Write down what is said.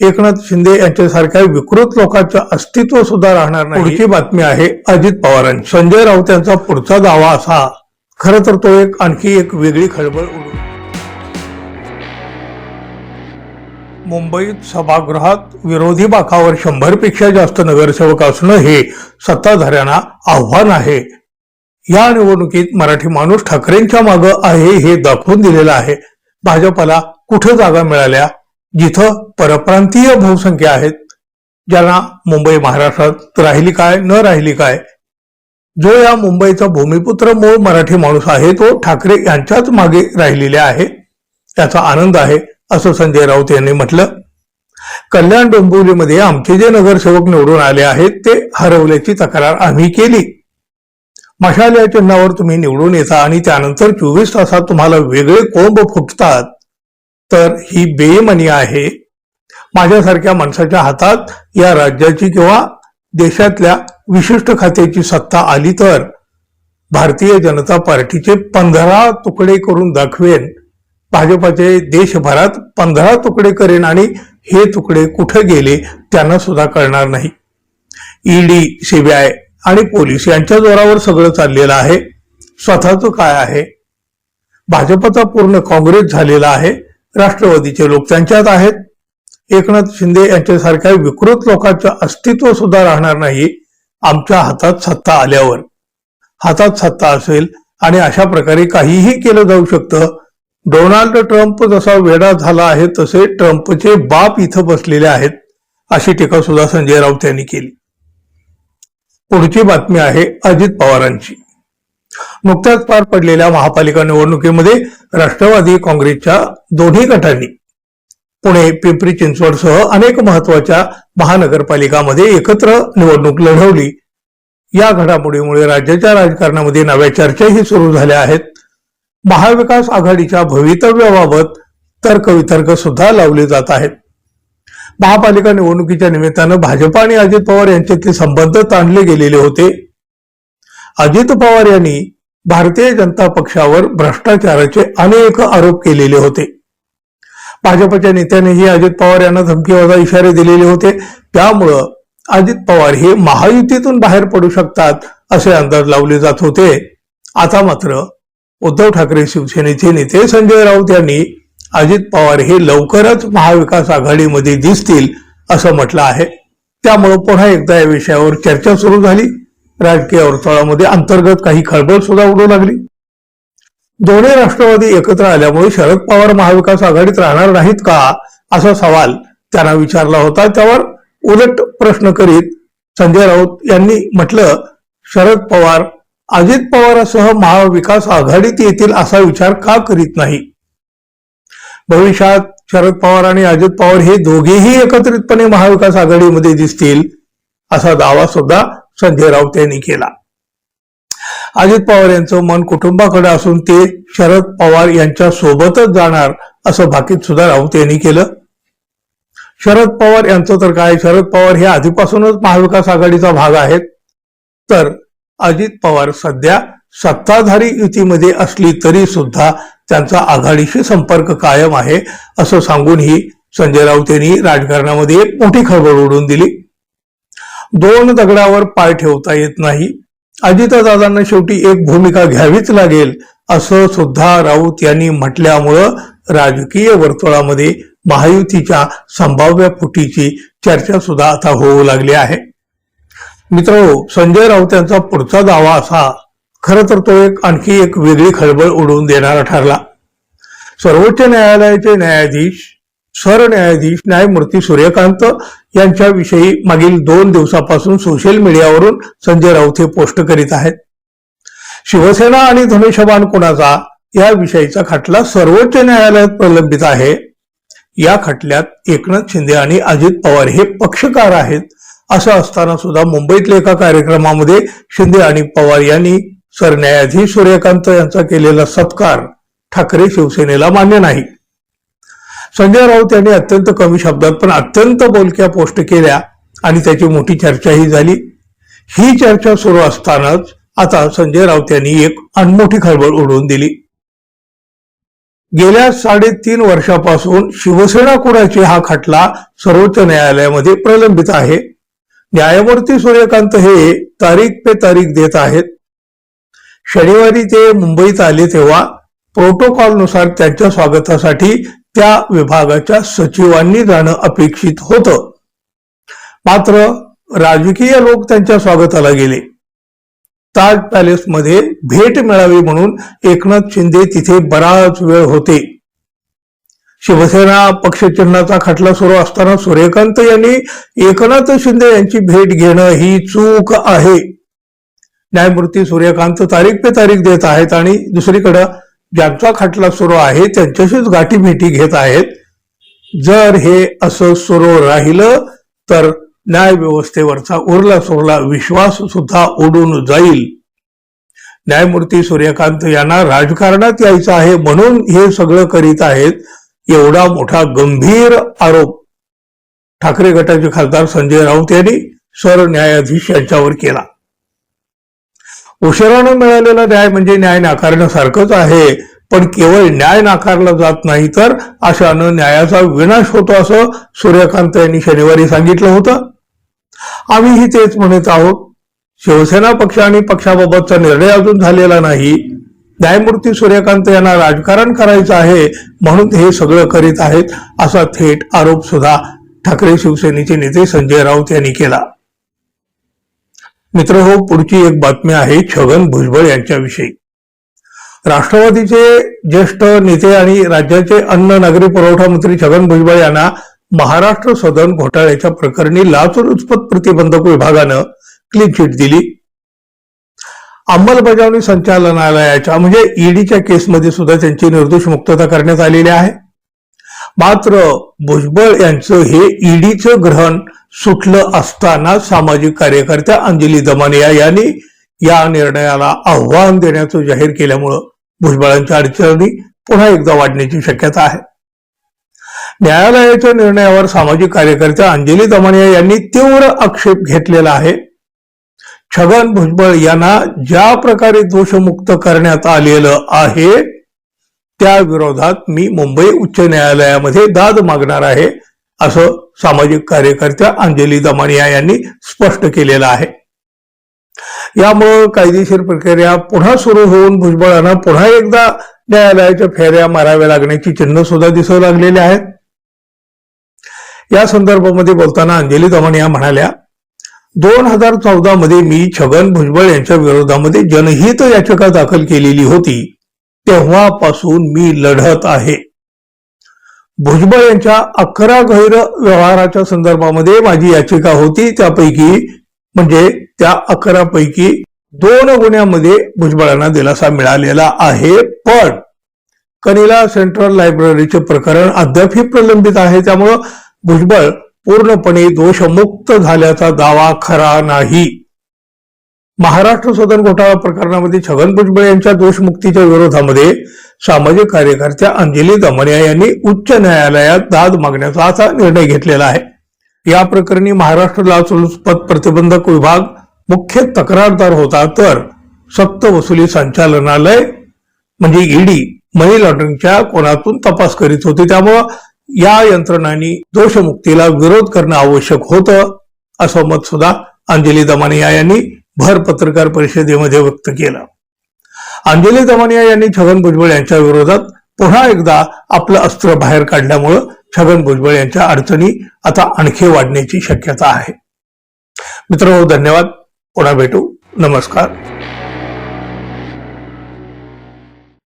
एकनाथ शिंदे यांच्यासारख्या विकृत लोकांचं अस्तित्व सुद्धा राहणार नाही. पुढची बातमी आहे अजित पवारांची. संजय राऊत यांचा पुढचा दावा असा. खरं तर तो एक आणखी एक वेगळी खळबळ उडू मुंबईत सभागृहात विरोधी बाकावर शंभरपेक्षा जास्त नगरसेवक असणं हे सत्ताधाऱ्यांना आव्हान आहे. या निवडणुकीत मराठी माणूस ठाकरेंच्या मागं आहे हे दाखवून दिलेलं आहे. भाजपला कुठे जागा मिळाल्या? जिथं परप्रांतीय बहुसंख्या आहेत ज्यांना मुंबई महाराष्ट्रात राहिली काय न राहिली काय. जो या मुंबईचा भूमिपुत्र मूळ मराठी माणूस आहे तो ठाकरे यांच्याच मागे राहिलेला आहे. त्याचा आनंद आहे असं संजय राऊत यांनी म्हटलं. कल्याण डोंबिवलीमध्ये आमचे जे नगरसेवक निवडून आले आहेत ते हरवल्याची तक्रार आम्ही केली. मशाल या चिन्हावर तुम्ही निवडून येता आणि त्यानंतर चोवीस तासात तुम्हाला वेगळे कोंब फुटतात. तर ही बेमनी आहे. माझ्यासारख्या माणसाच्या हातात या राज्याची किंवा देशातल्या विशिष्ट खात्याची सत्ता आली तर भारतीय जनता पार्टीचे पंधरा तुकडे करून दाखवेन. भाजपाचे देशभरात पंधरा तुकडे करेन आणि हे तुकडे कुठे गेले त्यांना सुद्धा कळणार नाही. ईडी सीबीआय आणि पोलीस यांच्या जोरावर सगळं चाललेलं आहे. स्वतःचं काय आहे? भाजपचा पूर्ण काँग्रेस झालेला आहे. राष्ट्रवादीचे लोक त्यांच्यात आहेत. एकनाथ शिंदे यांच्यासारख्या विकृत लोकांचं अस्तित्व सुद्धा राहणार नाही आमच्या हातात सत्ता आल्यावर. हातात सत्ता असेल आणि अशा प्रकारे काहीही केलं जाऊ शकतं. डोनाल्ड ट्रम्प जसा वेडा झाला आहे तसे ट्रम्पचे बाप इथं बसलेले आहेत अशी टीका सुद्धा संजय राऊत यांनी केली. पुढची बातमी आहे अजित पवारांची. नुकत्याच पार पडलेल्या महापालिका निवडणुकीमध्ये राष्ट्रवादी काँग्रेसच्या दोन्ही गटांनी पुणे पिंपरी चिंचवडसह अनेक महत्त्वाच्या महानगरपालिकामध्ये एकत्र निवडणूक लढवली. या घडामोडीमुळे राज्याच्या राजकारणामध्ये नव्या चर्चाही सुरू झाल्या आहेत. महाविकास आघाडीच्या भवितव्याबाबत तर्कवितर्क सुद्धा लावले जात आहेत. महापालिका निवडणुकीच्या निमित्तानं भाजप आणि अजित पवार यांच्यातले संबंध ताणले गेलेले होते. अजित पवार यांनी भारतीय जनता पक्षावर भ्रष्टाचाराचे अनेक आरोप केलेले होते. भाजपच्या नेत्यांनीही अजित पवार यांना धमकीवजा इशारे दिलेले होते. त्यामुळं अजित पवार हे महायुतीतून बाहेर पडू शकतात असे अंदाज लावले जात होते. आता मात्र उद्धव ठाकरे शिवसेनेचे नेते संजय राऊत यांनी अजित पवार हे लवकरच महाविकास आघाडीमध्ये दिसतील असं म्हटलं आहे. त्यामुळं पुन्हा एकदा या विषयावर चर्चा सुरू झाली. राजकीय अडथळामध्ये अंतर्गत काही खळबळ सुद्धा उडू लागली. दोन्ही राष्ट्रवादी एकत्र आल्यामुळे शरद पवार महाविकास आघाडीत राहणार नाहीत का? असा सवाल त्यांना विचारला होता. त्यावर उलट प्रश्न करीत संजय राऊत यांनी म्हटलं शरद पवार अजित पवारासह महाविकास आघाडीत येतील असा विचार का करीत नाही? भविष्यात शरद पवार आणि अजित पवार हे दोघेही एकत्रितपणे महाविकास आघाडीमध्ये दिसतील असा दावा सुद्धा संजय राऊत यांनी केला. अजित पवार यांचं मन कुटुंबाकडे असून ते शरद पवार यांच्या सोबतच जाणार असं भाकीत सुद्धा राऊत यांनी केलं. शरद पवार यांचं तर काय? शरद पवार हे आधीपासूनच महाविकास आघाडीचा भाग आहेत. तर अजित पवार सध्या सत्ताधारी युतीमध्ये असली तरी सुद्धा त्यांचा आघाडीशी संपर्क कायम आहे असं सांगूनही संजय राऊत यांनी राजकारणामध्ये एक मोठी खळबळ उडून दिली. दोन दगडावर पाय ठेवता येत नाही. अजितदादांना शेवटी एक भूमिका घ्यावीच लागेल असं सुद्धा राऊत यांनी म्हटल्यामुळं राजकीय वर्तुळामध्ये महायुतीच्या संभाव्य फुटीची चर्चा सुद्धा आता होऊ लागली आहे. मित्र संजय राऊत यांचा पुढचा दावा असा खर तर तो एक आणखी एक वेगळी खळबळ उडवून देणारा ठरला. सर्वोच्च न्यायालयाचे न्यायाधीश सरन्यायाधीश न्यायमूर्ती सूर्यकांत यांच्याविषयी मागील दोन दिवसापासून सोशल मीडियावरून संजय राऊत हे पोस्ट करीत आहेत. शिवसेना आणि धनुष्यबाण कुणाचा या विषयीचा खटला सर्वोच्च न्यायालयात प्रलंबित आहे. या खटल्यात एकनाथ शिंदे आणि अजित पवार हे पक्षकार आहेत असं असताना सुद्धा मुंबईतल्या एका कार्यक्रमामध्ये शिंदे आणि पवार यांनी सरन्यायाधीश सूर्यकांत यांचा केलेला सत्कार ठाकरे शिवसेनेला मान्य नाही. संजय राऊत यांनी अत्यंत कमी शब्दात पण अत्यंत बोलक्या पोस्ट केल्या आणि त्याची मोठी चर्चाही झाली. ही चर्चा सुरू असतानाच आता संजय राऊत यांनी एक अनमोठी खळबळ उडवून दिली. गेल्या साडेतीन वर्षापासून शिवसेना कुणाची हा खटला सर्वोच्च न्यायालयामध्ये प्रलंबित आहे. न्यायमूर्ती सूर्यकांत हे तारीख पे तारीख देत आहेत. शनिवारी ते मुंबईत आले तेव्हा प्रोटोकॉलनुसार त्यांच्या स्वागतासाठी त्या विभागाच्या सचिवांनी जाणं अपेक्षित होतं. मात्र राजकीय लोक त्यांच्या स्वागताला गेले. ताज पॅलेसमध्ये भेट मिळावी म्हणून एकनाथ शिंदे तिथे बराच वेळ होते. शिवसेना पक्षचिन्हाचा खटला सुरू असताना सूर्यकांत यांनी एकनाथ शिंदे यांची भेट घेणं ही चूक आहे. न्यायमूर्ती सूर्यकांत तारीख पे तारीख देत आहेत आणि दुसरीकडं ज्यांचा खटला सुरू आहे त्यांच्याशीच गाठी भेटी घेत आहेत. जर हे असं सुरू राहिलं तर न्यायव्यवस्थेवरचा उरला सुरला विश्वास सुद्धा उडून जाईल. न्यायमूर्ती सूर्यकांत यांना राजकारणात यायचं आहे म्हणून हे सगळं करीत आहेत एवढा मोठा गंभीर आरोप. ठाकरे गटाचे खासदार संजय राऊत यांनी सरन्यायाधीश यांच्यावर केला. उशिरानं मिळालेला न्याय म्हणजे न्याय नाकारण्यासारखंच आहे. पण केवळ न्याय नाकारला जात नाही तर अशानं न्यायाचा विनाश होतो असं सूर्यकांत यांनी शनिवारी सांगितलं होतं. आम्हीही तेच म्हणत आहोत. शिवसेना पक्ष आणि पक्षाबाबतचा निर्णय अजून झालेला नाही. न्यायमूर्ती सूर्यकांत यांना राजकारण करायचं आहे म्हणून हे सगळं करीत आहेत असा थेट आरोप सुद्धा ठाकरे शिवसेनेचे नेते संजय राऊत यांनी केला. मित्र हो पुढची एक बातमी आहे छगन भुजबळ यांच्याविषयी. राष्ट्रवादीचे ज्येष्ठ नेते आणि राज्याचे अन्न नागरी पुरवठा मंत्री छगन भुजबळ यांना महाराष्ट्र सदन घोटाळ्याच्या प्रकरणी लाचलुचपत प्रतिबंधक विभागानं क्लीन चिट दिली. अंमलबजावणी संचालनालयाच्या म्हणजे ईडीच्या केसमध्ये सुद्धा त्यांची निर्दोष मुक्तता करण्यात आलेली आहे. मात्र भुजबळ यांचं हे ईडीचं ग्रहण सुटलं असताना सामाजिक कार्यकर्त्या अंजली दमानिया यांनी या निर्णयाला आव्हान देण्याचं जाहीर केल्यामुळं भुजबळांच्या अडचणी पुन्हा एकदा वाढण्याची शक्यता आहे. न्यायालयाच्या निर्णयावर सामाजिक कार्यकर्त्या अंजली दमानिया यांनी तीव्र आक्षेप घेतलेला आहे. छगन भुजबळ यांना ज्या प्रकारे दोषमुक्त करण्यात आलेलं आहे त्या विरोधात मी मुंबई उच्च न्यायालयामध्ये दाद मागणार आहे. असं सामाजिक कार्यकर्त्या अंजली दमानिया यांनी स्पष्ट केलेलं आहे. यामुळं कायदेशीर प्रक्रिया पुन्हा सुरू होऊन भुजबळांना पुन्हा एकदा न्यायालयाच्या फेऱ्या माराव्या लागण्याची चिन्ह सुद्धा दिसू लागलेली आहेत. या संदर्भामध्ये बोलताना अंजली दमानिया म्हणाल्या दोन हजार चौदा मध्ये मी छगन भुजबळ यांच्या विरोधामध्ये जनहित याचिका दाखल केलेली होती. तेव्हापासून मी लढत आहे. भुजबळ यांच्या अकरा गैर व्यवहाराच्या संदर्भामध्ये माझी याचिका होती. त्यापैकी म्हणजे त्या अकरा पैकी दोन गुन्ह्यामध्ये भुजबळांना दिलासा मिळालेला आहे. पण कनिला सेंट्रल लायब्ररीचे प्रकरण अद्यापही प्रलंबित आहे. त्यामुळं भुजबळ पूर्णपणे दोषमुक्त झाल्याचा दावा खरा नाही. महाराष्ट्र सदन घोटाळा प्रकरणामध्ये छगन भुजबळ यांच्या दोषमुक्तीच्या विरोधामध्ये सामाजिक कार्यकर्त्या अंजली दमनिया यांनी उच्च न्यायालयात दाद मागण्याचा असा निर्णय घेतलेला आहे. या प्रकरणी महाराष्ट्र लाचलुचपत प्रतिबंधक विभाग मुख्य तक्रारदार होता तर सक्त वसुली संचालनालय म्हणजे ईडी मनी लॉन्ड्रिंगच्या कोणातून तपास करीत होते. त्यामुळं या यंत्रणांनी दोषमुक्तीला विरोध करणं आवश्यक होतं असं मत सुद्धा अंजली दमानिया यांनी भर पत्रकार परिषदेमध्ये व्यक्त केला. अंजली दमानिया यांनी छगन भुजबळ यांच्या विरोधात पुन्हा एकदा आपलं अस्त्र बाहेर काढल्यामुळं छगन भुजबळ यांच्या अडचणी आता आणखी वाढण्याची शक्यता आहे. मित्र धन्यवाद. पुन्हा भेटू. नमस्कार.